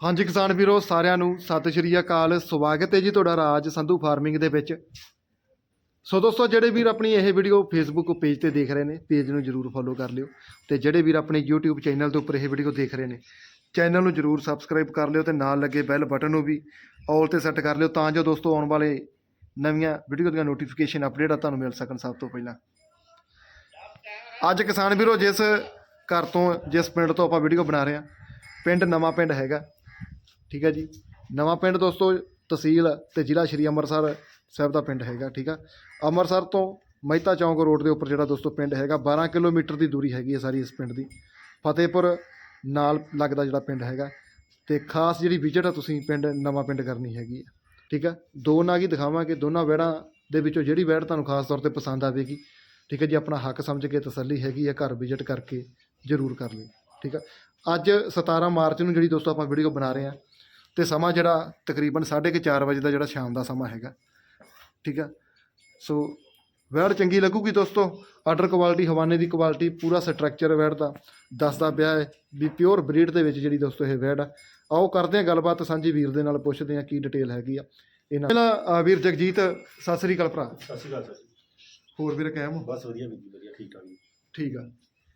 ਹਾਂਜੀ ਕਿਸਾਨ ਵੀਰੋ, ਸਾਰਿਆਂ ਨੂੰ ਸਤਿ ਸ਼੍ਰੀ ਅਕਾਲ। ਸਵਾਗਤ ਹੈ ਜੀ ਤੁਹਾਡਾ ਰਾਜ ਸੰਧੂ ਫਾਰਮਿੰਗ ਦੇ ਵਿੱਚ। ਸੋ ਦੋਸਤੋ, ਜਿਹੜੇ ਵੀਰ ਆਪਣੀ ਇਹ ਵੀਡੀਓ ਫੇਸਬੁੱਕ ਪੇਜ ਤੇ ਦੇਖ ਰਹੇ ਨੇ, ਪੇਜ ਨੂੰ ਜਰੂਰ ਫੋਲੋ ਕਰ ਲਿਓ ਤੇ ਜਿਹੜੇ ਵੀਰ ਆਪਣੇ YouTube ਚੈਨਲ ਦੇ ਉੱਪਰ ਇਹ ਵੀਡੀਓ ਦੇਖ ਰਹੇ ਨੇ, ਚੈਨਲ ਨੂੰ ਜਰੂਰ ਸਬਸਕ੍ਰਾਈਬ ਕਰ ਲਿਓ ਤੇ ਨਾਲ ਲੱਗੇ ਬੈਲ ਬਟਨ ਨੂੰ ਵੀ ਆਲ ਤੇ ਸੈੱਟ ਕਰ ਲਿਓ ਤਾਂ ਜੋ ਦੋਸਤੋ ਆਉਣ ਵਾਲੇ ਨਵੀਆਂ ਵੀਡੀਓ ਦੀਆਂ ਨੋਟੀਫਿਕੇਸ਼ਨ ਅਪਡੇਟਾਂ ਤੁਹਾਨੂੰ ਮਿਲ ਸਕਣ ਸਭ ਤੋਂ ਪਹਿਲਾਂ। ਅੱਜ ਕਿਸਾਨ ਵੀਰੋ, ਜਿਸ ਘਰ ਤੋਂ, ਜਿਸ ਪਿੰਡ ਤੋਂ ਆਪਾਂ ਵੀਡੀਓ ਬਣਾ ਰਹੇ ਹਾਂ, ਪਿੰਡ ਨਵਾਂ ਪਿੰਡ ਹੈਗਾ। ਠੀਕ ਹੈ ਜੀ। ਨਵਾਂ ਪਿੰਡ ਦੋਸਤੋ, ਤਹਿਸੀਲ ਤੇ ਜ਼ਿਲ੍ਹਾ ਸ਼੍ਰੀ ਅੰਮ੍ਰਿਤਸਰ ਸਾਹਿਬ ਦਾ ਪਿੰਡ ਹੈਗਾ, ਠੀਕ ਆ। ਅੰਮ੍ਰਿਤਸਰ ਤੋਂ ਮਹਿਤਾ ਚੌਂਕ ਰੋਡ ਦੇ ਉੱਪਰ ਜਿਹੜਾ ਦੋਸਤੋ ਪਿੰਡ ਹੈਗਾ 12 ਕਿਲੋਮੀਟਰ ਦੀ ਦੂਰੀ ਹੈਗੀ ਹੈ ਸਾਰੀ ਇਸ ਪਿੰਡ ਦੀ। ਫਤਿਹਪੁਰ ਨਾਲ ਲੱਗਦਾ ਜਿਹੜਾ ਪਿੰਡ ਹੈਗਾ ਤੇ ਖਾਸ ਜਿਹੜੀ ਵਿਜ਼ਿਟ ਆ ਤੁਸੀਂ ਪਿੰਡ, ਨਵਾਂ ਪਿੰਡ ਕਰਨੀ ਹੈਗੀ ਹੈ ਠੀਕ ਆ। ਦੋ ਨਾਗ ਹੀ ਦਿਖਾਵਾਂਗੇ, ਦੋਨਾਂ ਵੈੜਾਂ ਦੇ ਵਿੱਚੋਂ ਜਿਹੜੀ ਵੈੜ ਤੁਹਾਨੂੰ ਖਾਸ ਤੌਰ ਤੇ ਪਸੰਦ ਆਵੇਗੀ, ਠੀਕ ਹੈ ਜੀ। ਆਪਣਾ ਹੱਕ ਸਮਝ ਕੇ ਤਸੱਲੀ ਹੈਗੀ ਹੈ ਘਰ ਵਿਜ਼ਿਟ ਕਰਕੇ ਜ਼ਰੂਰ ਕਰ ਲਈ ਠੀਕ ਆ। ਅੱਜ 17 ਮਾਰਚ ਨੂੰ ਜਿਹੜੀ ਦੋਸਤੋ ਆਪਾਂ ਵੀਡੀਓ ਬਣਾ ਰਹੇ ਹਾਂ ਤੇ ਸਮਾਂ ਜਿਹੜਾ ਤਕਰੀਬਨ 4:30 ਵਜੇ ਦਾ ਜਿਹੜਾ ਸ਼ਾਮ ਦਾ ਸਮਾਂ ਹੈਗਾ। ਠੀਕ ਆ? ਸੋ ਵੈੜ ਚੰਗੀ ਲੱਗੂਗੀ ਦੋਸਤੋ? ਆਰਡਰ ਕੁਆਲਿਟੀ ਹਵਾਨੇ ਦੀ ਕੁਆਲਿਟੀ ਪੂਰਾ ਸਟਰਕਚਰ ਵੈੜ ਦਾ ਦੱਸਦਾ ਪਿਆ ਹੈ ਵੀ ਪਿਓਰ ਬਰੀਡ ਦੇ ਵਿੱਚ ਜਿਹੜੀ ਦੋਸਤੋ ਇਹ ਵੈੜ ਆ। ਆਓ ਕਰਦੇ ਹਾਂ ਗੱਲਬਾਤ ਸਾਂਝੀ ਵੀਰ ਦੇ ਨਾਲ ਪੁੱਛਦੇ ਹਾਂ ਕੀ ਡਿਟੇਲ ਹੈਗੀ ਆ। ਇਹਨਾਂ ਪਹਿਲਾਂ ਵੀਰ ਜਗਜੀਤ ਸਤਿ ਸ੍ਰੀ ਅਕਾਲ ਭਰਾ। ਸਤਿ ਸ਼੍ਰੀ ਅਕਾਲ ਸਰ। ਹੋਰ ਵੀਰ ਕਾਇਮ ਹੋ? ਬਸ ਵਧੀਆ ਵੀਰ ਜੀ ਵਧੀਆ ਠੀਕ ਠਾਕ ਜੀ। ਠੀਕ ਆ।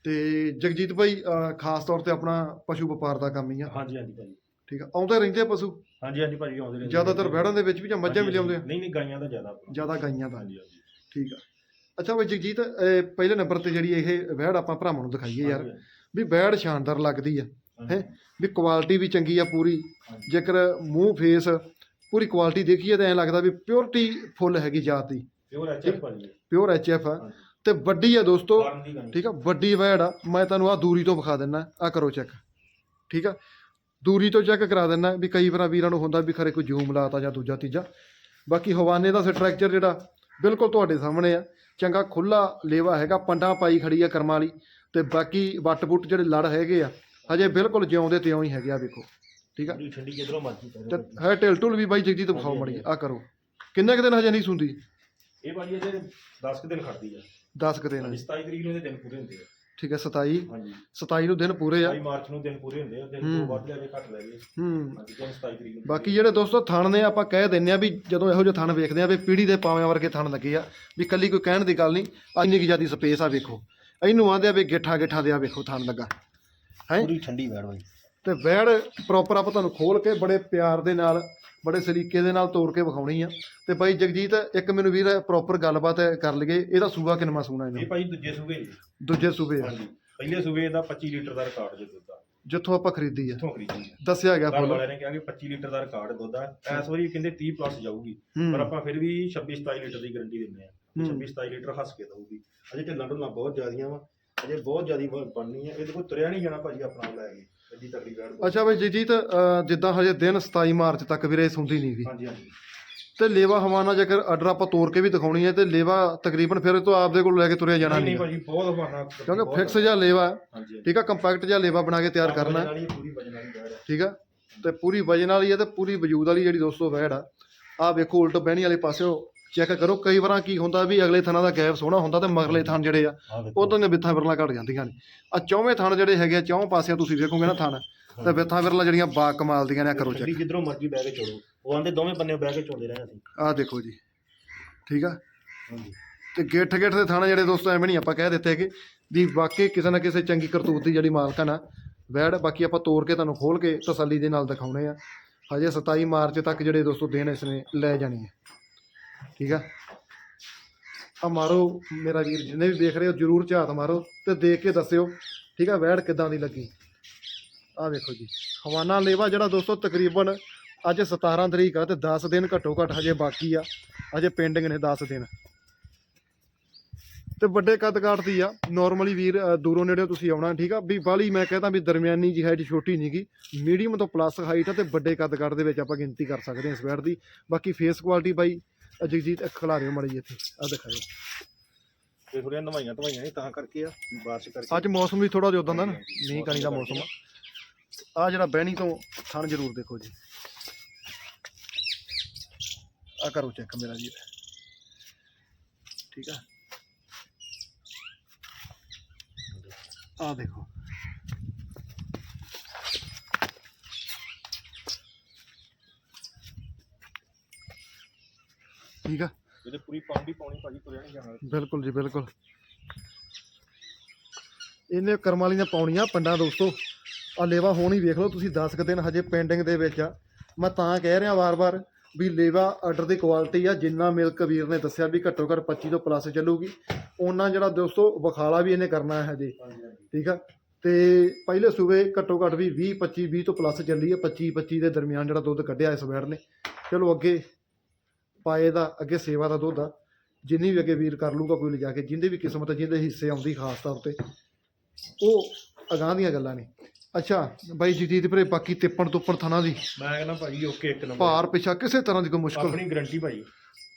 ਤੇ ਜਗਜੀਤ ਭਾਈ ਖਾਸ ਤੌਰ ਤੇ ਆਪਣਾ ਪਸ਼ੂ ਵਪਾਰ ਦਾ ਕੰਮ ਹੀ ਆ। ਹਾਂਜੀ ਹਾਂਜੀ ਭਾਜੀ। ਠੀਕ ਆ ਆਉਂਦੇ ਰਹਿੰਦੇ ਪਸ਼ੂ। ਹਾਂਜੀ ਹਾਂਜੀ ਭਾਜੀ ਆਉਂਦੇ ਰਹਿੰਦੇ ਜ਼ਿਆਦਾਤਰ ਵੈੜਾਂ ਦੇ ਵਿੱਚ ਵੀ ਜਾਂ ਮੱਝਾਂ ਵੀ ਲਿਆਉਂਦੇ ਆ? ਨਹੀਂ ਨਹੀਂ ਗਾਈਆਂ ਦਾ ਜ਼ਿਆਦਾ ਆਪਣਾ। ਜ਼ਿਆਦਾ ਗਾਈਆਂ ਦਾ। ਹਾਂਜੀ ਹਾਂਜੀ। ਠੀਕ ਆ। ਅੱਛਾ ਬਈ ਜਗਜੀਤ ਇਹ ਪਹਿਲੇ ਨੰਬਰ ਤੇ ਜਿਹੜੀ ਇਹ ਵੈੜ ਆਪਾਂ ਭਰਾਵਾਂ ਨੂੰ ਦਿਖਾਈਏ ਯਾਰ। ਹਾਂਜੀ, ਵੀ ਵੈੜ ਸ਼ਾਨਦਾਰ ਲੱਗਦੀ ਆ ਹਾਂਜੀ, ਹੈਂ? ਵੀ ਕੁਆਲਿਟੀ ਵੀ ਚੰਗੀ ਆ ਪੂਰੀ। ਹਾਂਜੀ। ਜੇਕਰ ਮੂੰਹ ਫੇਸ ਪੂਰੀ ਕੁਆਲਿਟੀ ਦੇਖੀਏ ਤਾਂ ਐਂ ਲੱਗਦਾ ਵੀ ਪਿਓਰਟੀ ਫੁੱਲ ਹੈਗੀ ਜਾਤ ਦੀ। ਪਿਓਰ ਐਚਐਫ ਭਾਜੀ। ਪਿਓਰ ਐਚਐਫ ਆ। ਹਾਂਜੀ। ਤੇ ਵੱਡੀ ਆ ਦੋਸਤੋ। ਫਾਰਮ ਦੀ ਗਾਈ ਠੀਕ ਆ ਵੱਡੀ ਵੈੜ ਆ। ਮੈਂ ਤੁਹਾਨੂੰ ਆ ਦੂਰੀ ਤੋਂ ਵਿਖਾ ਦਿੰਨਾ। ਆ ਕਰੋ ਚੈੱਕ ਠੀਕ ਆ? ਦੂਰੀ ਤੋਂ ਚੈੱਕ ਕਰਾ ਦਿੰਨਾ ਵੀ ਕਈ ਵਾਰ ਵੀਰਾਂ ਨੂੰ ਹੁੰਦਾ ਵੀ ਖਰੇ ਕੋਈ ਜੂਮ ਲਾਤਾ ਜਾਂ ਦੂਜਾ ਤੀਜਾ। ਬਾਕੀ ਹਵਾਨੇ ਦਾ ਸਟਰਕਚਰ ਜਿਹੜਾ ਬਿਲਕੁਲ ਤੁਹਾਡੇ ਸਾਹਮਣੇ ਆ। ਚੰਗਾ ਖੁੱਲਾ ਲੇਵਾ ਹੈਗਾ ਪੰਡਾਂ ਪਾਈ ਖੜੀ ਆ ਕਰਮਾਂ ਵਾਲੀ ਤੇ ਬਾਕੀ ਵੱਟ ਬੁੱਟ ਜਿਹੜੇ ਲੜ ਹੈਗੇ ਆ ਹਜੇ ਬਿਲਕੁਲ ਜਿਉਂਦੇ ਤਿਉਂ ਹੀ ਹੈਗੇ ਆ ਵੇਖੋ ਠੀਕ ਆ? ਠੰਡੀ ਕਿਧਰੋਂ ਮਰਜ਼ੀ ਤੇ ਹੈ ਢਿਲ ਢੁਲ ਵੀ ਬਾਈ ਜਗਜੀਤ ਵਿਖਾਓ ਮੜੀ ਆ ਕਰੋ। ਕਿੰਨੇ ਕੁ ਦਿਨ ਹਜੇ ਨਹੀਂ ਸੁੰਦੀ? ਇਹ ਭਾਜੀ ਇਹਦੇ 10 ਕੁ ਦਿਨ ਖੜਦੀ ਆ। 10 ਕੁ ਦਿਨ। 27 ਤਰੀਕ ਨੂੰ ਇਹਦੇ ਦਿਨ ਪੂਰੇ ਹੁੰਦੇ ਆ। ਠੀਕ ਹੈ 27 ਹਾਂਜੀ। 27 ਨੂੰ ਦਿਨ ਪੂਰੇ ਆ। 27 ਮਾਰਚ ਨੂੰ ਦਿਨ ਪੂਰੇ ਹੁੰਦੇ ਆ ਦਿਨ। ਤੋਂ ਵੱਧ ਲੈ ਕੇ ਘੱਟ ਲੈ ਗਏ। ਹੂੰ। ਹਾਂਜੀ ਦਿਨ 27 ਤਰੀਕ ਨੂੰ ਬਾਕੀ ਜਿਹੜੇ ਦੋਸਤੋ ਥਣ ਨੇ ਆਪਾਂ ਕਹਿ ਦਿੰਨੇ ਆ ਵੀ ਜਦੋਂ ਇਹੋ ਜਿਹੇ ਥਣ ਵੇਖਦੇ ਆ ਵੀ ਪੀੜੀ ਦੇ ਪਾਵੇਂ ਵਰਗੇ ਥਣ ਲੱਗੇ ਆ ਵੀ ਕੱਲੀ ਕੋਈ ਕਹਿਣ ਦੀ ਗੱਲ ਨਹੀਂ ਇੰਨੀ ਕੀ ਜਿਆਦੀ ਸਪੇਸ ਆ ਵੇਖੋ। ਇਹਨੂੰ ਆਂਦੇ ਆ ਵੀ ਗਿੱਠਾ ਗਿੱਠਾ ਦੇ ਆ ਵੇਖੋ ਥਣ ਲੱਗਾ। ਹੈ? ਪੂਰੀ ਠੰਡੀ ਵੈੜ ਭਾਜੀ ਤੇ ਵੈੜ ਪ੍ਰੋਪਰ ਆਪਾਂ ਤੁਹਾਨੂੰ ਖੋਲ ਕੇ ਬੜੇ ਪਿਆਰ ਦੇ ਨਾਲ ਬੜੇ ਸਲੀਕੇ ਦੇ ਨਾਲ ਤੋੜ ਕੇ ਵਿਖਾਉਣੀ ਆ। ਤੇ ਬਾਈ ਜਗਜੀਤ ਇੱਕ ਮੈਨੂੰ ਵੀਰ ਪ੍ਰੋਪਰ ਗੱਲਬਾਤ ਕਰ ਲਈਏ ਇਹਦਾ ਸੂਆ ਕਿੰਨਾ ਸੂਣਾ ਇਹ ਇਹਨੂੰ ਦੂਜੇ ਸੂਬੇ। ਦੂਜੇ ਸੂਬੇ ਆ। ਹਾਂਜੀ। ਪਹਿਲੇ ਸੂਬੇ ਦਾ 25 ਲੀਟਰ ਦਾ ਰਿਕਾਰਡ ਜੇ ਦੁੱਧ ਦਾ ਜਿੱਥੋਂ ਆਪਾਂ ਖਰੀਦੀ ਆ। ਇੱਥੋਂ ਖਰੀਦੀ ਆ। ਦੱਸਿਆ ਗਿਆ ਘਰ ਫੁੱਲ। ਵਾਲਿਆਂ ਨੇ ਕਿਹਾ ਕਿ 25 ਲੀਟਰ ਦਾ ਰਿਕਾਰਡ ਦੁੱਧ ਆ। ਇਸ ਵਾਰੀ ਕਹਿੰਦੇ 30 ਪਲੱਸ ਜਾਊਗੀ। ਪਰ ਆਪਾਂ ਫਿਰ ਵੀ 26 27 ਲੀਟਰ ਦੀ ਗਾਰੰਟੀ ਦਿੰਦੇ ਆ। ਹੂੰ। 26 27 ਲੀਟਰ ਹੱਸ ਕੇ ਦਊਗੀ। ਅਜੇ ਢਿੱਲਾਂ ਢੁੱਲਾਂ ਬਹੁਤ ਜ਼ਿਆਦੀਆਂ ਵਾ। ਅਜੇ ਬਹੁਤ ਜ਼ਿਆਦੀ ਬ- ਬਣਨੀ ਆ। ਇਹਦੇ ਕੋਲ ਤੁਰਿਆ ਨਹੀਂ ਜਾਣਾ ਭਾਜੀ ਆਪਣਾ ਲੈ ਕੇ। ਐਡੀ ਤਕੜੀ ਗਾੜ ਅੱਛਾ ਬਈ ਜਗਜੀਤ ਅਹ ਜਿੱਦਾਂ ਹਜੇ ਦਿਨ 27 ਮਾਰਚ ਤੱਕ ਵੀਰੇ ਸੁਣਦੀ ਨਹੀਂ ਗੀ। ਹਾਂਜੀ ਹਾਂਜੀ। ਤੇ ਲੇਵਾ ਹਵਾਨਾ ਜੇਕਰ ਆਰਡਰ ਆਪਾਂ ਤੋੜ ਕੇ ਵੀ ਦਿਖਾਉਣੀ ਹੈ ਤੇ ਲੇਵਾ ਤਕਰੀਬਨ ਫਿਰ ਤੋਂ ਆਪਦੇ ਕੋਲ ਲੈ ਕੇ ਤੁਰਿਆ ਜਾਣਾ ਨਹੀਂ ਨਹੀਂ ਨਹੀਂ ਭਾਜੀ ਬਹੁਤ ਹਵਾਨਾ ਕਿਉਂਕਿ ਫਿਕਸ ਜਿਹਾ ਲੇਵਾ ਹੈ, ਹਾਂਜੀ ਠੀਕ ਆ ਕੰਪੈਕਟ ਜਿਹਾ ਲੇਵਾ ਬਣਾ ਕੇ ਤਿਆਰ ਕਰਨਾ ਹੈ, ਵਾਲੀ ਪੂਰੀ ਵਜਨ ਵਾਲੀ ਗਾੜ ਆ ਠੀਕ ਆ ਤੇ ਪੂਰੀ ਵਜਨ ਵਾਲੀ ਹੈ ਤੇ ਪੂਰੀ ਵਜੂਦ ਵਾਲੀ ਜਿਹੜੀ ਦੋਸਤੋ ਵੈੜ ਆ ਆ ਵੇਖੋ ਉਲਟ ਬਹਿਣੀ ਵਾਲੇ ਪਾਸਿਓ ਚੈੱਕ ਕਰੋ ਕਈ ਵਾਰਾਂ ਕੀ ਹੁੰਦਾ ਵੀ ਅਗਲੇ ਥਾਣਾ ਦਾ ਗੈਪ ਸੋਹਣਾ ਹੁੰਦਾ ਤੇ ਮਗਰਲੇ ਥਣ ਜਿਹੜੇ ਆ ਉਦੋਂ ਦੇ ਬਿੱਥਾਂ ਵਿਰਲਾਂ ਘਟ ਜਾਂਦੀਆਂ ਨੇ। ਆ ਚੌਵੇਂ ਥਣ ਜਿਹੜੇ ਹੈਗੇ ਆ ਚੌਂ ਪਾਸਿਆਂ ਤੁਸੀਂ ਵੇਖੋਗੇ ਨਾ ਥਣ ਤੇ ਬਿੱਥਾਂ ਵਿਰਲਾਂ ਜਿਹੜੀਆਂ ਬਾ ਕਮਾਲ ਦੀਆਂ ਨੇ ਆਹ ਕਰੋ ਚੈੱਕ। ਜਿੱਧਰੋਂ ਮਰਜ਼ੀ ਬਹਿ ਕੇ ਚੋੜੋ ਉਹ ਆਂਦੇ ਦੋਵੇਂ ਬੰਨੇ ਬਹਿ ਕੇ ਚੋੜਦੇ ਰਹੇ ਅਸੀਂ ਆਹ ਦੇਖੋ ਜੀ। ਠੀਕ ਆ? ਹਾਂਜੀ। ਤੇ ਗਿੱਠ ਗਿੱਠ ਦੇ ਥਾਣੇ ਜਿਹੜੇ ਦੋਸਤੋ ਐਵੇਂ ਨਹੀਂ ਆਪਾਂ ਕਹਿ ਦਿੱਤੇ ਕਿ ਵੀ ਵਾਕਈ ਕਿਸੇ ਨਾ ਕਿਸੇ ਚੰਗੀ ਕਰਤੂਤ ਦੀ ਜਿਹੜੀ ਮਾਲਕਣ ਆ ਵੈੜ ਬਾਕੀ ਆਪਾਂ ਤੋੜ ਕੇ ਤੁਹਾਨੂੰ ਖੋਲ ਕੇ ਤਸੱਲੀ ਦੇ ਨਾਲ ਦਿਖਾਉਣੇ ਆ। ਹਜੇ 27 ਮਾਰਚ ਤੱਕ ਜਿਹੜੇ ਦੋਸਤੋ ਦਿਨ ਇਸ ਨੇ ਲੈ ਜਾਣੇ ਆ। ਠੀਕ ਆ? ਆ ਮਾਰੋ, ਮੇਰਾ ਵੀਰ ਜਿੰਨੇ ਵੀ ਦੇਖ ਰਹੇ ਹੋ, ਜਰੂਰ ਝਾਤ ਮਾਰੋ ਤੇ ਦੇਖ ਕੇ ਦੱਸਿਓ, ਠੀਕ ਆ? ਵੈੜ ਕਿਦਾਂ ਦੀ ਲੱਗੀ? ਆ ਵੇਖੋ ਜੀ, ਹਵਾਨਾ ਲੇਵਾ ਜਿਹੜਾ ਦੋਸਤੋ ਤਕਰੀਬਨ ਅੱਜ 17 ਤਰੀਕ ਆ ਤੇ 10 ਦਿਨ ਘੱਟੋ ਘੱਟ ਹਜੇ ਬਾਕੀ ਆ, ਹਜੇ ਪੈਂਡਿੰਗ ਨੇ 10 ਦਿਨ। ਤੇ ਵੱਡੇ ਕੱਦ ਕਾਟਦੀ ਆ ਨਾਰਮਲੀ ਵੀਰ ਦੂਰੋਂ ਨੇੜਿਓਂ ਤੁਸੀਂ ਆਉਣਾ, ਠੀਕ ਆ? ਵੀ ਬਾਲੀ ਮੈਂ ਕਹਿੰਦਾ ਵੀ ਦਰਮਿਆਨੀ ਜੀ ਹਾਈਟ ਛੋਟੀ ਨਹੀਂਗੀ ਮੀਡੀਅਮ ਤੋਂ ਪਲੱਸ ਹਾਈਟ ਆ ਤੇ ਵੱਡੇ ਕੱਦ ਕਾਟ ਦੇ ਵਿੱਚ ਆਪਾਂ ਗਿਣਤੀ ਕਰ ਸਕਦੇ ਹਾਂ ਇਸ ਵੈਟ ਦੀ। ਬਾਕੀ ਫੇਸ ਕੁਆਲਿਟੀ ਬਾਈ ਅ, ਜਗਜੀਤ ਅੱਖ ਖਿਲਾ ਰਿਓ ਮੜੀ ਇੱਥੇ ਆ ਦਿਖਾਓ ਤੇ ਥੋੜੀਆਂ ਨਵਾਈਆਂ ਧਵਾਈਆਂ ਨਹੀਂ ਤਾਂ ਕਰਕੇ ਆ ਬਾਰਿਸ਼ ਕਰਕੇ। ਅੱਜ ਮੌਸਮ ਵੀ ਥੋੜਾ ਜਿਹਾ ਉਦਾਂ ਦਾ ਨਾ ਮੀਂਹ ਕਣੀ ਦਾ ਮੌਸਮ ਆ। ਆ ਜਿਹੜਾ ਬਹਿਣੀ ਤੋਂ ਥਣ ਜ਼ਰੂਰ ਦੇਖੋ ਜੀ। ਆ ਕਰੋ ਚੈੱਕ ਮੇਰਾ ਜੀ। ਠੀਕ ਆ? ਆ ਦੇਖੋ। ਠੀਕ ਆ। ਇਹਦੇ ਪੂਰੀ ਪਾਉਂਦੀ ਪਾਉਣੀ ਭਾਜੀ ਤੁਰਿਆ ਨਹੀਂ ਜਾਣਾ। ਬਿਲਕੁਲ ਜੀ ਬਿਲਕੁਲ। ਇਹਨੇ ਕਰਮਾਂ ਵਾਲੀਆਂ ਪਾਉਣੀਆਂ ਪਿੰਡਾਂ ਦੋਸਤੋ। ਆ ਲੇਵਾ ਹੁਣ ਵੇਖ ਲਓ ਤੁਸੀਂ 10 ਕੁ ਦਿਨ ਹਜੇ ਪੈਂਡਿੰਗ ਦੇ ਵਿੱਚ ਆ। ਮੈਂ ਤਾਂ ਕਹਿ ਰਿਹਾ ਵਾਰ-ਵਾਰ ਵੀ ਲੇਵਾ ਆਰਡਰ ਦੀ ਕੁਆਲਿਟੀ ਆ। ਜਿੰਨਾ ਮਿਲਕ ਵੀਰ ਨੇ ਦੱਸਿਆ ਵੀ ਘੱਟੋ ਘੱਟ 25 ਤੋਂ ਪਲੱਸ ਚੱਲੂਗੀ। ਉਹਨਾਂ ਜਿਹੜਾ ਦੋਸਤੋ ਵਿਖਾਲਾ ਵੀ ਇਹਨੇ ਕਰਨਾ ਹੈ ਹਜੇ। ਠੀਕ ਆ? ਤੇ ਪਹਿਲੇ ਸੂਬੇ ਘੱਟੋ ਘੱਟ ਵੀ 20 25 20 ਤੋਂ ਪਲੱਸ ਚੱਲੀ ਹੈ 25 25 ਦੇ ਦਰਮਿਆਨ ਜਿਹੜਾ ਦੁੱਧ ਕੱਢਿਆ ਇਸ ਵੈੜ ਨੇ। ਚਲੋ ਅੱਗੇ ਪਾਏ ਦਾ ਅੱਗੇ ਸੇਵਾ ਦਾ ਦੁੱਧ ਆ ਜਿੰਨੀ ਵੀ ਅੱਗੇ ਵੀਰ ਕਰ ਲੂਗਾ ਕੋਈ ਲਿਜਾ ਕੇ ਜਿੰਦੇ ਵੀ ਕਿਸਮਤ ਹੈ, ਜਿਹਦੇ ਹਿੱਸੇ ਆਉਂਦੀ ਖਾਸ ਤੌਰ ਤੇ ਉਹ ਅਗਾਂਹ ਦੀਆਂ ਗੱਲਾਂ ਨੇ। ਅੱਛਾ ਬਾਈ ਜਗਜੀਤ ਵੀਰੇ ਬਾਕੀ ਤਿੱਪਣ ਤੁੱਪਣ ਥਣਾ ਦੀ? ਮੈਂ ਕਹਿੰਦਾ ਭਾਜੀ ਓਕੇ ਇੱਕ ਨੰਬਰ। ਭਾਰ ਪਿਛਾ ਕਿਸੇ ਤਰ੍ਹਾਂ ਦੀ ਕੋਈ ਮੁਸ਼ਕਲ? ਆਪਣੀ ਗਾਰੰਟੀ ਭਾਜੀ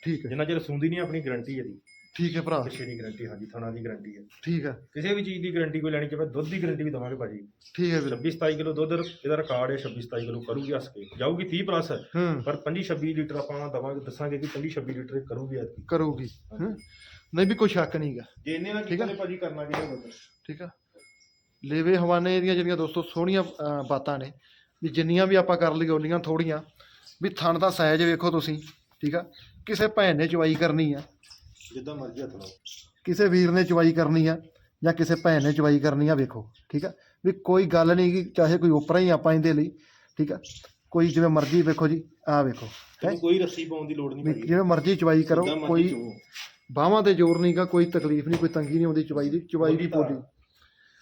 ਠੀਕ ਹੈ। ਜਿੰਨਾ ਚਿਰ ਸੁਣਦੀ ਨਹੀਂ ਆਪਣੀ ਗਾਰੰਟੀ ਇਹਦੀ ਠੀਕ ਹੈ ਭਰਾ। ਪਿੱਛੇ ਦੀ ਗਾਰੰਟੀ ਹਾਂਜੀ ਥਣਾ ਦੀ ਗਾਰੰਟੀ ਹੈ। ਠੀਕ ਹੈ। ਕਿਸੇ ਵੀ ਚੀਜ਼ ਦੀ ਗਾਰੰਟੀ ਕੋਈ ਲੈਣੀ ਚਾਹੇ ਦੁੱਧ ਦੀ ਗਾਰੰਟੀ ਵੀ ਦਵਾਂਗੇ ਭਾਜੀ। ਠੀਕ ਹੈ ਵੀਰ। 26 27 ਕਿਲੋ ਦੁੱਧ ਇਹਦਾ ਰਿਕਾਰਡ ਹੈ 26 27 ਕਿਲੋ ਕਰੂਗੀ ਹੱਸ ਕੇ। ਜਾਊਗੀ 30 ਪਲੱਸ ਪਰ 25 26 ਲੀਟਰ ਆਪਾਂ ਦਵਾਂਗੇ ਦੱਸਾਂਗੇ ਕਿ 25 26 ਲੀਟਰ ਕਰੂਗੀ ਐਤਕੀ। ਕਰੂਗੀ ਨਹੀਂ ਵੀ ਕੋਈ ਸ਼ੱਕ ਨਹੀਂਗਾ ਜੇ ਇਹਨੇ ਆ। ਕਿਤੇ ਭਾਜੀ ਕਰਨਾ ਕਿਹਨੇ ਦੁੱਧ ਠੀਕ ਆ। ਲੇਵੇ ਹਵਾਨੇ ਦੀਆਂ ਜਿਹੜੀਆਂ ਦੋਸਤੋ ਸੋਹਣੀਆਂ ਬਾਤਾਂ ਨੇ ਵੀ ਜਿੰਨੀਆਂ ਵੀ ਆਪਾਂ ਕਰ ਲਈ ਓਨੀਆਂ ਥੋੜੀਆਂ ਵੀ ਥਣ ਦਾ ਸਾਈਜ਼ ਵੇਖੋ ਤੁਸੀਂ ਠੀਕ ਆ। ਕਿਸੇ ਭੈਣ ਨੇ ਚਵਾਈ ਕਰਨੀ ਆ। ਜਿੱਦਾਂ ਮਰਜ਼ੀ ਹੱਥ ਲਾਓ। ਕਿਸੇ ਵੀਰ ਨੇ ਚਵਾਈ ਕਰਨੀ ਆ ਜਾਂ ਕਿਸੇ ਭੈਣ ਨੇ ਚਵਾਈ ਕਰਨੀ ਆ ਵੇਖੋ ਠੀਕ ਆ? ਵੀ ਕੋਈ ਗੱਲ ਨਹੀਂ ਕਿ ਚਾਹੇ ਕੋਈ ਉਪਰਾ ਹੀ ਆਪਾਂ ਇਹਦੇ ਲਈ ਠੀਕ ਆ? ਕੋਈ ਜਿਵੇਂ ਮਰਜ਼ੀ ਵੇਖੋ ਜੀ ਆ ਵੇਖੋ ਹੈਂ? ਕੋਈ ਰੱਸੀ ਪਾਉਣ ਦੀ ਲੋੜ ਨਹੀਂ ਵੀ ਜਿਵੇਂ ਮਰਜ਼ੀ ਚਵਾਈ ਕਰੋ ਜਿੱਦਾਂ ਮਰਜ਼ੀ ਕੋਈ। ਬਾਹਾਂ ਤੇ ਜ਼ੋਰ ਨਹੀਂਗਾ ਕੋਈ ਤਕਲੀਫ ਨਹੀਂ ਕੋਈ ਤੰਗੀ ਨਹੀਂ ਆਉਂਦੀ ਚਵਾਈ ਦੀ ਚਵਾਈ ਦੀ ਧਾਰ। ਪੋਲੀ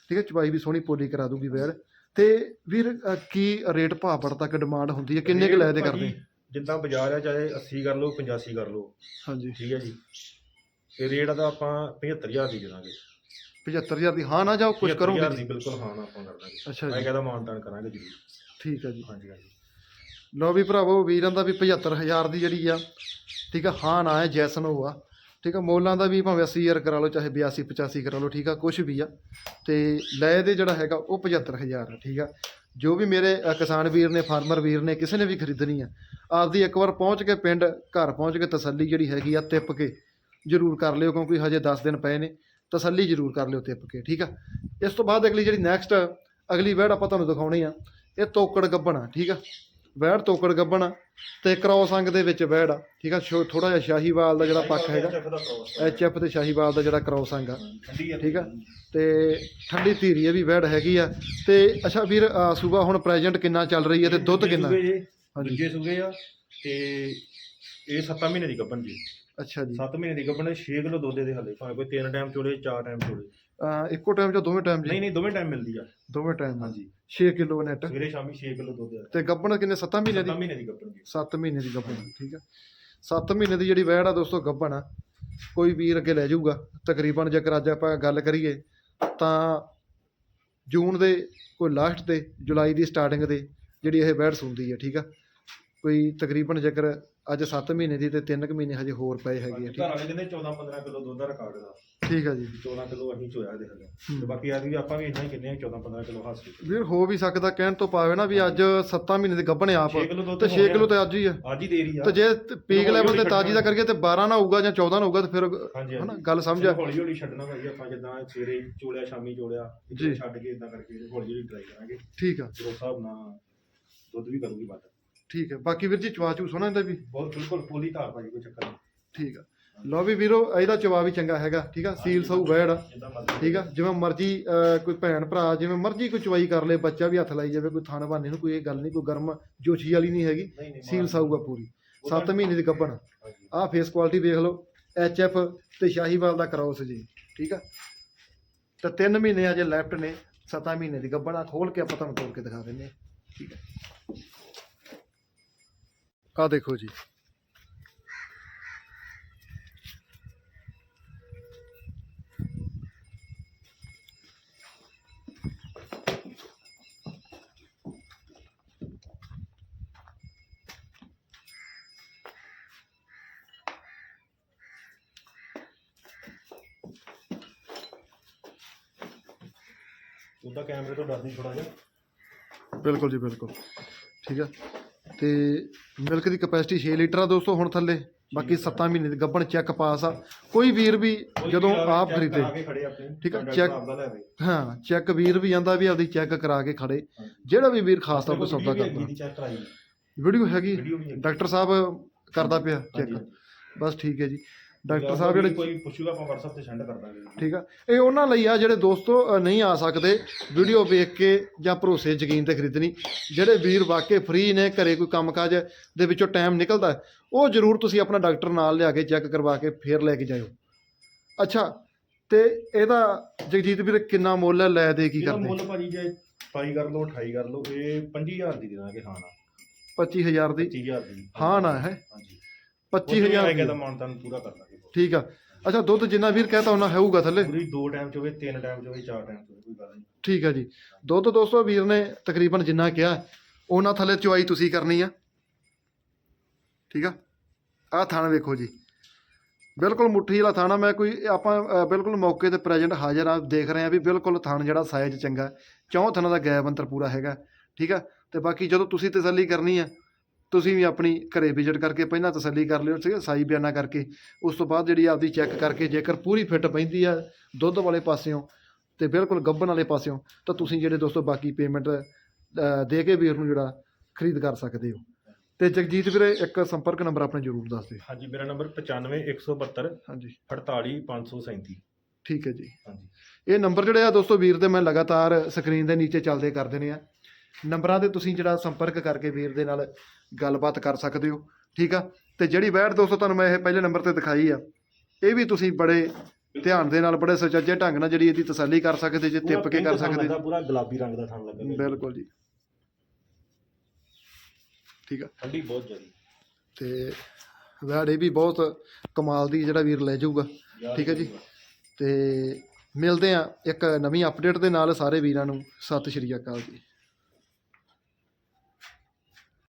ਠੀਕ ਹੈ ਚਵਾਈ ਵੀ ਸੋਹਣੀ ਪੋਲੀ ਕਰਾ ਦੂਗੀ ਵੈਰ ਤੇ ਵੀਰ ਕੀ ਰੇਟ ਭਾਪੜ ਤੱਕ ਡਿਮਾਂਡ ਹੁੰਦੀ ਹੈ ਕਿੰਨੇ ਕੁ ਲੈ ਦੇ ਕਰਦੇ? ਭਾਜੀ, ਜਿੱਦਾਂ ਬਾਜ਼ਾਰ ਆ ਚਾਹੇ 80 ਕਰ ਲਓ 85 ਕਰ ਲਓ। ਹਾਂਜੀ। ਠੀਕ ਹੈ ਜੀ। ਤੇ ਰੇਟ ਦਾ ਆਪਾਂ 75000 ਦੀ ਦੇ ਦਾਂਗੇ। 75000 ਦੀ ਹਾਂ ਨਾ ਜਾਓ ਕੁਝ 75000 ਕਰੋਗੇ? ਦੀ ਬਿਲਕੁਲ ਹਾਂ ਨਾ ਆਪਾਂ ਕਰ ਦਾਂਗੇ ਅੱਛਾ ਮੈਂ ਜੀ ਕਹਿੰਦਾ ਮਾਨਤਾਨ ਕਰਾਂਗੇ ਜੀ ਠੀਕ ਹੈ ਜੀ। ਹਾਂਜੀ ਹਾਂਜੀ। ਲਓ ਵੀ ਭਰਾਵੋ ਵੀਰਾਂ ਦਾ ਵੀ 75000 ਦੀ ਜਿਹੜੀ ਆ ਠੀਕ ਆ ਹਾਂ ਨਾ ਹੈ ਜੈਸਨ ਉਹ ਆ। ਠੀਕ ਆ ਮੋਲਾਂ ਦਾ ਵੀ ਭਾਵੇਂ 80000 ਕਰਾ ਲਓ ਚਾਹੇ 82 85 ਕਰਾ ਲਓ ਠੀਕ ਆ ਕੁਝ ਵੀ ਆ। ਤੇ ਲੈ ਦੇ ਜਿਹੜਾ ਹੈਗਾ ਉਹ 75000 ਆ ਠੀਕ ਆ। ਜੋ ਵੀ ਮੇਰੇ ਅ, ਕਿਸਾਨ ਵੀਰ ਨੇ ਫਾਰਮਰ ਵੀਰ ਨੇ ਕਿਸੇ ਨੇ ਵੀ ਖਰੀਦਣੀ ਆ ਆਪਦੀ ਇੱਕ ਵਾਰ ਪਹੁੰਚ ਕੇ ਪਿੰਡ ਘਰ ਪਹੁੰਚ ਕੇ ਤਸੱਲੀ ਜਿਹੜੀ ਹੈਗੀ ਆ ਤਿੱਪ ਕੇ ਜ਼ਰੂਰ ਕਰ ਲਿਓ ਕਿਉਂਕਿ ਹਜੇ 10 ਦਿਨ ਪਏ ਨੇ ਤਸੱਲੀ ਜ਼ਰੂਰ ਕਰ ਲਿਓ ਤਿੱਪ ਕੇ ਠੀਕ ਆ? ਇਸ ਤੋਂ ਬਾਅਦ ਅਗਲੀ ਜਿਹੜੀ ਨੈਕਸਟ ਅਗਲੀ ਵੈੜ ਆਪਾਂ ਤੁਹਾਨੂੰ ਦਿਖਾਉਣੀ ਆ ਇਹ ਤੋਕੜ ਗੱਬਣ ਠੀਕ ਆ? ਵੈੜ ਤੋਕੜ ਗੱਬਣ ਤੇ ਕ੍ਰੋਸ ਅੰਗ ਦੇ ਵਿੱਚ ਵੈੜ ਆ ਠੀਕ ਆ? ਥੋੜਾ ਜਿਹਾ ਸ਼ਾਹੀਵਾਲ ਦਾ ਜਿਹੜਾ ਪੱਖ ਹੈਗਾ ਐਚ ਐਫ ਤੇ ਸ਼ਾਹੀਵਾਲ ਦਾ ਜਿਹੜਾ ਕ੍ਰੋਸ ਅੰਗ ਆ ਠੀਕ ਆ? ਤੇ ਠੰਡੀ ਧੀਰੀ ਇਹ ਵੀ ਵੈੜ ਹੈਗੀ ਆ ਤੇ ਅੱਛਾ ਵੀਰ ਸੂਬਾ ਹੁਣ ਪ੍ਰੈਜ਼ੈਂਟ ਕਿੰਨਾ ਚੱਲ ਰਹੀ ਹੈ ਤੇ ਦੁੱਧ ਕਿੰਨਾ? ਹਾਂਜੀ। ਦੂਜੇ ਸੂਗੇ ਆ ਤੇ ਇਹ 7 ਮਹੀਨੇ ਦੀ ਗੱਭਣ ਜੀ। ਅੱਛਾ ਜੀ। 7 ਮਹੀਨੇ ਦੀ ਗੱਭਣ 6 ਕਿਲੋ ਦੁੱਧ ਦੇ ਹਲੇ ਭਾਵੇਂ ਕੋਈ 3 ਟਾਈਮ ਚੋਲੇ 4 ਟਾਈਮ ਚੋਲੇ। ਅਹ ਇੱਕੋ ਟਾਈਮ ਜਾਂ ਦੋਵੇਂ ਟਾਈਮ ਨਹੀਂ ਜੀ? ਨਹੀਂ ਦੋਵੇਂ ਟਾਈਮ ਮਿਲਦੀ ਆ। ਦੋਵੇਂ ਟਾਈਮ ਹਾਂਜੀ। 6 ਕਿਲੋ ਨੈਟ ਸਵੇਰੇ ਸ਼ਾਮੀ 6 ਕਿਲੋ ਦੁੱਧ ਆ। ਤੇ ਗੱਬਣ ਕਿੰਨੇ 7 ਮਹੀਨੇ 7 ਦੀ ਮਹੀਨੇ ਦੀ ਗੱਭਣ ਜੀ। 7 ਮਹੀਨੇ ਦੀ ਗੱਬਣ ਠੀਕ ਆ। 7 ਮਹੀਨੇ ਦੀ ਜਿਹੜੀ ਵੈੜ ਆ ਦੋਸਤੋ ਗੱਬਣ ਆ। ਕੋਈ ਵੀਰ ਅੱਗੇ ਲੈ ਜਾਊਗਾ। ਤਕਰੀਬਨ ਜੇਕਰ ਅੱਜ ਆਪਾਂ ਗੱਲ ਕਰੀਏ ਤਾਂ ਜੂਨ ਦੇ ਕੋਈ ਲਾਸਟ ਤੇ ਜੁਲਾਈ ਦੀ ਸਟਾਰਟਿੰਗ ਦੇ ਜਿਹੜੀ ਇਹ ਵੈੜ ਸੁਣਦੀ ਹੈ ਠੀਕ ਆ। ਕੋਈ ਤਕਰੀਬਨ ਜੇਕਰ ਅੱਜ 7 ਮਹੀਨੇ ਦੀ ਤੇ 3 ਕੁ ਮਹੀਨੇ ਹਜੇ ਹੋਰ ਪਏ ਹੈਗੇ ਆ ਘਰ ਵਾਲੇ ਕਹਿੰਦੇ 14 15 ਕਿਲੋ ਦੁੱਧ ਦਾ ਰਿਕਾਰਡ ਦਾ ਠੀਕ ਠੀਕ ਆ ਜੀ। 14 ਕਿਲੋ ਅਸੀਂ ਚੋਇਆ ਦੇ ਹਲੇ। ਹੂੰ। ਤੇ ਬਾਕੀ ਵੀ ਆਪਾਂ ਵੀ ਇਦਾਂ ਹੀ ਕਿੰਨੇ 14 15 ਕਿਲੋ ਹਾਸ ਕੀਤੇ। ਵੀਰ ਹੋ ਵੀ ਸਕਦਾ ਕਹਿਣ ਤੋਂ ਪਾਵੇ ਨਾ ਵੀ ਅੱਜ 7 ਮਹੀਨੇ ਦੇ ਗੱਭਣੇ ਆਪ 6 ਕਿਲੋ ਦੁੱਧ ਤੇ 6 ਕਿਲੋ ਤੇ ਅੱਜ ਹੀ ਆ। ਅੱਜ ਹੀ ਦੇ ਰਹੀ ਆ। ਤੇ ਜੇ ਪੀਕ ਲੈਵਲ ਤੇ ਤਾਜੀ ਦਾ ਕਰੀਏ ਤੇ 12 ਨਾ ਹੋਊਗਾ ਜਾਂ 14 ਨਾ ਹੋਊਗਾ ਤੇ ਫਿਰ ਹਾਂਜੀ ਹਨਾ ਹਾਂਜੀ ਗੱਲ ਸਮਝਿਆ ਹੌਲੀ ਹੌਲੀ ਛੱਡਣਾ ਭਾਜੀ ਆਪਾਂ ਜਿੱਦਾਂ ਸਵੇਰੇ ਚੋਲਿਆ ਸ਼ਾਮੀ ਚੋਲਿਆ ਜੀ। ਛੱਡ ਕੇ ਇਦਾਂ ਕਰਕੇ ਹੌਲੀ ਹੌਲੀ ਟਰਾਈ ਕਰਾਂਗੇ। ਠੀਕ ਆ। ਫਿਰ ਉਸ ਹਿਸਾਬ ਨਾਲ ਦੁੱਧ ਵੀ ਕਰੂਗੀ ਵੱਧ। ਠੀਕ ਹੈ। ਬਾਕੀ ਵੀਰ ਜੀ ਚਵਾ ਚੂ ਸੋਣਾ ਇਹਦਾ ਵੀ? ਬਹੁਤ ਬਿਲਕੁਲ ਪੋਲੀ ਧਾਰ ਭਾਜੀ ਕੋਈ ਚੱਕਰ ਨਹੀਂ। ਠੀਕ ਆ। ਲਓ ਵੀ ਵੀਰੋ ਇਹਦਾ ਚਵਾ ਵੀ ਚੰਗਾ ਹੈਗਾ ਠੀਕ ਆ? ਸੀਲ ਸਹੂ ਵੈੜ ਆ। ਜਿੱਦਾਂ ਮਰਜ਼ੀ। ਠੀਕ ਆ? ਜਿਵੇਂ ਮਰਜ਼ੀ ਅਹ, ਕੋਈ ਭੈਣ ਭਰਾ ਜਿਵੇਂ ਮਰਜ਼ੀ ਕੋਈ ਚਵਾਈ ਕਰ ਲੇ ਬੱਚਾ ਵੀ ਹੱਥ ਲਾਈ ਜਾਵੇ ਕੋਈ ਥਾਣ ਬਾਨੇ ਨੂੰ ਕੋਈ ਇਹ ਗੱਲ ਨਹੀਂ ਕੋਈ ਗਰਮ ਜੋਸ਼ੀ ਵਾਲੀ ਨਹੀਂ ਹੈਗੀ। ਨਹੀਂ ਨਹੀਂ ਸੀਲ ਸਾਊਗਾ ਪੂਰੀ। ਉਹ 7 ਤਾਂ- ਮਹੀਨੇ ਦੀ ਗੱਭਣ। ਹਾਂਜੀ। ਆਹ ਫੇਸ ਕੁਆਲਿਟੀ ਵੇਖ ਲਓ ਐਚ ਐਫ ਤੇ ਸ਼ਾਹੀਵਾਲ ਦਾ ਕ੍ਰਾਸ ਜੀ ਠੀਕ ਆ? ਤੇ 3 ਮਹੀਨੇ ਅਜੇ ਲੈਫਟ ਨੇ 7 ਮਹੀਨੇ ਦੀ ਗੱਭਣ ਆ ਖੋਲ ਕੇ ਆਪਾਂ ਤੁਹਾਨੂੰ ਤੋੜ ਕੇ ਦਿਖਾ ਦਿੰਦੇ ਹਾਂ। ਠੀਕ ਹੈ ਆ ਦੇਖੋ ਜੀ। ਉਹਦਾ ਕੈਮਰੇ ਤੋਂ ਡਰਦੀ ਥੋੜਾ ਜਿਹਾ। ਬਿਲਕੁਲ ਜੀ ਬਿਲਕੁਲ। ਠੀਕ ਆ। ਤੇ ਮਿਲਕ ਦੀ ਕਪੈਸਿਟੀ 6 ਲੀਟਰ ਆ ਦੋਸਤੋ ਹੁਣ ਥੱਲੇ ਬਾਕੀ 7 ਮਹੀਨੇ ਦੀ ਗੱਭਣ ਚੈੱਕ ਪਾਸ ਆ। ਕੋਈ ਵੀਰ ਵੀ ਜਦੋਂ ਆਪ ਖਰੀਦੇ। ਠੀਕ ਆ, ਆਵੇ ਹਾਂ ਚੈੱਕ ਵੀਰ ਵੀ ਜਾਂਦਾ ਵੀ ਆਪਦੀ ਚੈੱਕ ਕਰਾ ਕੇ ਖੜੇ। ਜਿਹੜਾ ਵੀ ਵੀਰ ਖਾਸ ਤੌਰ ਤੇ ਸੌਦਾ ਕਰਦਾ। ਚੈੱਕ ਵੀਡੀਓ ਹੈਗੀ। ਡਾਕਟਰ ਸਾਹਿਬ ਕਰਦਾ ਪਿਆ ਚੈੱਕ। ਬਸ ਠੀਕ ਹੈ ਜੀ। ਡਾਕਟਰ ਸਾਹਿਬ ਜਿਹੜੇ ਕੋਈ ਪੁੱਛੂਗਾ ਆਪਾਂ WhatsApp ਤੇ ਸੈਂਡ ਕਰ ਦਾਂਗੇ। ਠੀਕ ਆ। ਇਹ ਉਹਨਾਂ ਲਈ ਆ ਜਿਹੜੇ ਦੋਸਤੋ ਅ, ਨਹੀਂ ਆ ਸਕਦੇ ਵੀਡੀਓ ਵੇਖ ਕੇ ਜਾਂ ਭਰੋਸੇ ਯਕੀਨ ਤੇ ਖਰੀਦਣੀ। ਜਿਹੜੇ ਵੀਰ ਵਾਕਈ ਫ੍ਰੀ ਨੇ ਘਰੇ ਕੋਈ ਕੰਮਕਾਜ ਦੇ ਵਿੱਚੋਂ ਟਾਈਮ ਨਿਕਲਦਾ ਹੈ, ਉਹ ਜ਼ਰੂਰ ਤੁਸੀਂ ਆਪਣਾ ਡਾਕਟਰ ਨਾਲ ਲਿਆ ਕੇ ਚੈੱਕ ਕਰਵਾ ਕੇ ਫੇਰ ਲੈ ਕੇ ਜਾਇਓ। ਅੱਛਾ ਤੇ ਇਹਦਾ ਜਗਜੀਤ ਵੀਰ ਕਿੰਨਾ ਮੁੱਲ ਹੈ ਲੈ ਦੇ ਕੀ ਇਹਦਾ ਕਰਦੇ? ਮੁੱਲ ਭਾਜੀ ਜੇ 27 ਕਰ ਲਓ 28 ਕਰ ਲਓ ਇਹ 25000 ਦੀ ਦੇ ਦਾਂਗੇ ਹਾਂ ਨਾ। 25000 ਦੀ? 25000 ਦੀ। ਹਾਂ ਨਾ ਹੈ? ਹਾਂਜੀ। 25000 ਦੀ। ਮਾਨ ਤੁਹਾਨੂੰ ਪੂਰਾ ਕਰ ਦਾਂਗੇ ਠੀਕ ਆ। ਅੱਛਾ ਦੁੱਧ ਜਿੰਨਾ ਵੀਰ ਕਹਤਾ ਉਹਨਾਂ ਹੋਊਗਾ ਥੱਲੇ। ਪੂਰੀ ਦੋ ਟਾਈਮ ਚ ਹੋਵੇ ਤਿੰਨ ਟਾਈਮ ਚ ਹੋਵੇ ਚਾਰ ਟਾਈਮ ਚ ਹੋਵੇ ਕੋਈ ਗੱਲ ਨਹੀਂ। ਠੀਕ ਹੈ ਜੀ। ਦੁੱਧ ਦੋਸਤੋ ਵੀਰ ਨੇ ਤਕਰੀਬਨ ਜਿੰਨਾ ਕਿਹਾ ਉਹਨਾਂ ਥੱਲੇ ਚੁਆਈ ਤੁਸੀਂ ਕਰਨੀ ਆ। ਠੀਕ ਆ। ਆਹ ਥਾਣਾ ਵੇਖੋ ਜੀ। ਬਿਲਕੁਲ ਮੁੱਠੀ ਵਾਲਾ ਥਾਣਾ ਮੈਂ ਕੋਈ ਆਪਾਂ ਬਿਲਕੁਲ ਮੌਕੇ ਤੇ ਪ੍ਰੈਜ਼ੈਂਟ ਹਾਜ਼ਰ ਆ ਦੇਖ ਰਹੇ ਆ ਵੀ ਬਿਲਕੁਲ ਥਣ ਜਿਹੜਾ ਸਾਈਜ਼ ਚੰਗਾ। ਚੌਂ ਥਣਾਂ ਦਾ ਗੈਪ ਅੰਤਰ ਪੂਰਾ ਹੈਗਾ। ਠੀਕ ਆ। ਤੇ ਬਾਕੀ ਜਦੋਂ ਤੁਸੀਂ ਤਸੱਲੀ ਕਰਨੀ ਆ ਤੁਸੀਂ ਵੀ ਆਪਣੀ ਘਰੇ ਵਿਜ਼ਿਟ ਕਰਕੇ ਪਹਿਲਾਂ ਤਸੱਲੀ ਕਰ ਲਿਓ ਠੀਕ ਹੈ ਸਾਈ ਬਿਆਨਾ ਕਰਕੇ। ਉਸ ਤੋਂ ਬਾਅਦ ਜਿਹੜੀ ਆਪਦੀ ਚੈੱਕ ਕਰਕੇ ਜੇਕਰ ਪੂਰੀ ਫਿੱਟ ਪੈਂਦੀ ਆ ਦੁੱਧ ਵਾਲੇ ਪਾਸਿਓਂ ਤੇ ਬਿਲਕੁਲ ਗੱਭਣ ਵਾਲੇ ਪਾਸਿਓਂ ਤਾਂ ਤੁਸੀਂ ਜਿਹੜੇ ਦੋਸਤੋ ਬਾਕੀ ਪੇਮੈਂਟ ਦੇ ਕੇ ਵੀਰ ਨੂੰ ਜਿਹੜਾ ਖਰੀਦ ਕਰ ਸਕਦੇ ਹੋ। ਤੇ ਜਗਜੀਤ ਵੀਰੇ ਇੱਕ ਸੰਪਰਕ ਨੰਬਰ ਆਪਣਾ ਜ਼ਰੂਰ ਦੱਸ ਦਿਓ। ਹਾਂਜੀ ਮੇਰਾ ਨੰਬਰ 95172 ਹਾਂਜੀ। 48537 ਠੀਕ ਹੈ ਜੀ। ਹਾਂਜੀ। ਇਹ ਨੰਬਰ ਜਿਹੜੇ ਆ ਦੋਸਤੋ ਵੀਰ ਦੇ ਮੈਂ ਲਗਾਤਾਰ ਸਕਰੀਨ ਦੇ ਨੀਚੇ ਚੱਲਦੇ ਕਰ ਦੇਣੇ ਆ। ਨੰਬਰਾਂ ਤੇ ਤੁਸੀਂ ਜਿਹੜਾ ਸੰਪਰਕ ਕਰਕੇ ਵੀਰ ਦੇ ਨਾਲ ਗੱਲਬਾਤ ਕਰ ਸਕਦੇ ਹੋ ਠੀਕ ਆ? ਤੇ ਜਿਹੜੀ ਵੈਟ ਦੋਸਤੋ ਤੁਹਾਨੂੰ ਮੈਂ ਇਹ ਪਹਿਲੇ ਨੰਬਰ ਤੇ ਦਿਖਾਈ ਆ ਇਹ ਵੀ ਤੁਸੀਂ ਬੜੇ ਧਿਆਨ ਦੇ ਨਾਲ ਬੜੇ ਸੁਚੱਜੇ ਢੰਗ ਨਾਲ ਜਿਹੜੀ ਇਹਦੀ ਤਸੱਲੀ ਕਰ ਸਕਦੇ ਜੇ ਤਿੱਪ ਕੇ ਕਰ ਸਕਦੇ ਪੂਰਾ ਗੁਲਾਬੀ ਰੰਗ ਦਾ ਥਣ ਲੱਗਾ ਬਿਲਕੁਲ ਜੀ। ਠੀਕ ਆ? ਠੰਡੀ ਬਹੁਤ ਜ਼ਿਆਦਾ। ਤੇ ਵੈਟ ਇਹ ਵੀ ਬਹੁਤ ਕਮਾਲ ਦੀ ਜਿਹੜਾ ਵੀਰ ਲੈ ਜਾਊਗਾ ਠੀਕ ਹੈ ਜੀ? ਤੇ ਮਿਲਦੇ ਆ ਇੱਕ ਨਵੀਂ ਅਪਡੇਟ ਦੇ ਨਾਲ ਸਾਰੇ ਵੀਰਾਂ ਨੂੰ। ਸਤਿ ਸ਼੍ਰੀ ਅਕਾਲ ਜੀ।